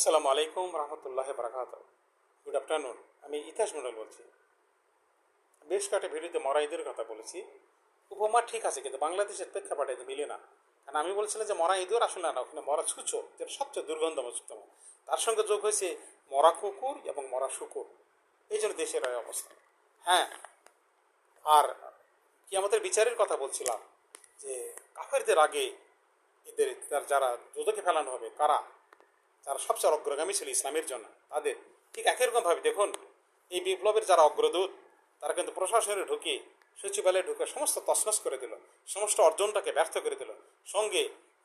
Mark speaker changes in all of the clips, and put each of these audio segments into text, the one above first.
Speaker 1: আসসালামু আলাইকুম রহমতুল্লাহ বারাকাত good afternoon আমি ইতিহাস মন্ডল বলছি। বেশ কয়েকটা ভিডিওতে মরা ঈদের কথা বলেছি। উপমা ঠিক আছে, কিন্তু বাংলাদেশের প্রেক্ষাপটে এটা মিলে না। কারণ আমি বলছিলাম যে মরা ঈদুর আসলে না, ওখানে মরা ছুঁচো যেটা সবচেয়ে দুর্গন্ধমযুক্তম তার সঙ্গে যোগ হয়েছে মরা কুকুর এবং মরা শুকুর। এই জন্য দেশের অবস্থা। হ্যাঁ আর কি আমাদের বিচারের কথা বলছিলাম, যে কাফেরদের আগে এদের যারা যোধকে ফেলানো হবে, কারা? যারা সবচেয়ে অগ্রগামী ছিল ইসলামের জন্য, তাদের ঠিক একই রকমভাবে দেখুন, এই বিপ্লবের যারা অগ্রদূত, তারা কিন্তু প্রশাসনে ঢুকে, সচিবালয়ে ঢুকে সমস্ত তসনস করে দিল, সমস্ত অর্জনটাকে ব্যর্থ করে দিল। সঙ্গে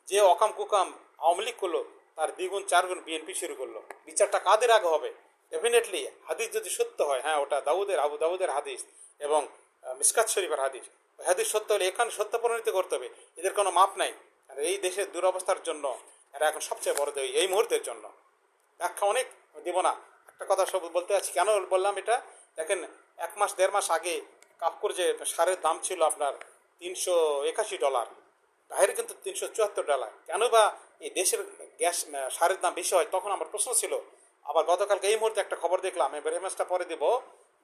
Speaker 1: যে অকাম কুকাম আওয়ামী লীগ করল, তার দ্বিগুণ, চারগুণ বিএনপি শুরু করল। বিচারটা কাদের আগে হবে? ডেফিনেটলি হাদিস যদি সত্য হয় হ্যাঁ ওটা দাউদের, আবু দাউদের হাদিস এবং মিসকাত শরীফের হাদিস। হাদিস সত্য হলে এখানে সত্য পরিণত করতে হবে, এদের কোনো মাপ নাই। আর এই দেশের দুরবস্থার জন্য এরা এখন সবচেয়ে বড় দেয় এই মুহূর্তের জন্য। ব্যাখ্যা অনেক দেবো না। একটা কথা সব বলতে আছি। কেন বললাম এটা? দেখেন, এক মাস, দেড় মাস আগে কাপড় যে সারের দাম ছিল আপনার তিনশো একাশি ডলার বাইরে কিন্তু তিনশো চুয়াত্তর ডলার। কেন বা এই দেশের গ্যাস সারের দাম বেশি হয় তখন আমার প্রশ্ন ছিল। আবার গতকালকে এই মুহূর্তে একটা খবর দেখলাম, এবার মাসটা পরে দেব,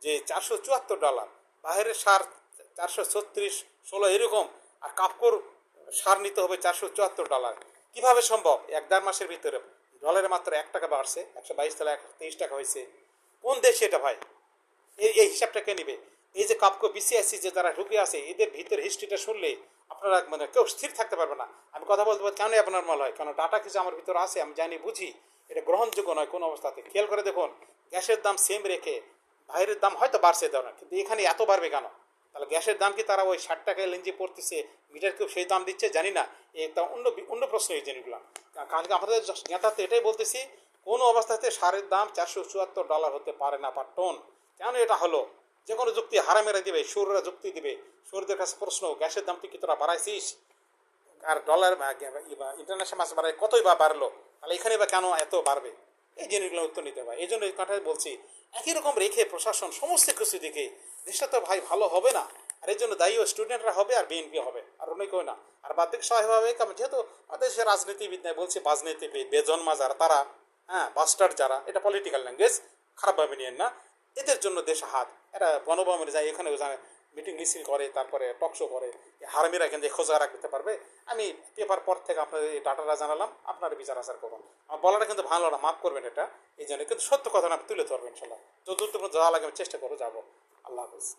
Speaker 1: যে চারশো চুয়াত্তর ডলার। বাইরের সার চারশো ছত্রিশ, ষোলো এরকম, আর কাপড় সার নিতে হবে চারশো চুয়াত্তর ডলার। কীভাবে সম্ভব? এক দেড় মাসের ভিতরে ডলারে মাত্র এক টাকা বাড়ছে, একশো বাইশ টাকা একশো তেইশ টাকা হয়েছে। কোন দেশে এটা ভাই? এই এই হিসাবটা কে নিবে? এই যে কাপকো বিসিএসসি যে যারা ঢুকে আছে, এদের ভিতরে হিস্ট্রিটা শুনলে আপনারা মানে কেউ স্থির থাকতে পারবে না। আমি কথা বলতে পারি কেন আপনার মাল হয়? কারণ ডাটা কিছু আমার ভিতরে আছে, আমি জানি, বুঝি। এটা গ্রহণযোগ্য নয় কোনো অবস্থাতে। খেয়াল করে দেখুন, গ্যাসের দাম সেম রেখে বাইরের দাম হয়তো বাড়ছে ধরেন কিন্তু এখানে এত বাড়বে কেন? তাহলে গ্যাসের দাম কি তারা ওই ষাট টাকায় লেঞ্জি পড়তেছে, মিটার কেউ সেই দাম দিচ্ছে? জানি না। এটা অন্য অন্য প্রশ্ন এই জিনিসগুলো কারণ আমাদের নেতাতে এটাই বলতেছি, কোনো অবস্থাতে সারের দাম চারশো চুয়াত্তর ডলার হতে পারে না পার টন? কেন এটা হলো? যে কোনো যুক্তি হারা মেরে দিবে, সুররা যুক্তি দিবে। সুরদের কাছে প্রশ্ন, গ্যাসের দাম তুই কি তোরা বাড়াইছিস? আর ডলার ইন্টারন্যাশনাল মাছ বাড়ায় কতই বা বাড়লো? তাহলে এখানে বা কেন এত বাড়বে? এই জিনিসগুলো উত্তর নিতে হবে। এই জন্য এই কথাই বলছি। একই রকম রেখে প্রশাসন সমস্ত কিছু দিকে দেশটা তো ভাই ভালো হবে না? আর এই জন্য দায়ী স্টুডেন্টরা হবে আর বিএনপি হবে। আর অন্য কেউ না। আর হবে, কারণ যেহেতু দেশের রাজনীতিবিদ নাই, বলছে বাজনীতিবিদ, বেজন্মা যারা, তারা হ্যাঁ বাস্টার যারা, এটা পলিটিক্যাল ল্যাঙ্গুয়েজ খারাপভাবে নিয়েন না। এদের জন্য দেশ হাত এরা বনভবনে যায় এখানে মিটিং মিছিল করে, তারপরে টক শো করে। হারামিরা কিন্তু খোঁজা রাখতে পারবে। আমি পেপার পর থেকে আপনাদের এই ডাটাটা জানালাম, আপনারা বিচার আচার করুন। আমার বলাটা কিন্তু ভালো না, মাফ করবেন এটা। এই জন্য কিন্তু সত্য কথা না তুলে ধরবেন ইনশাল্লাহ। যত দূর যাওয়া লাগে আমি চেষ্টা করো যাব। আল্লাহ হাফিজ।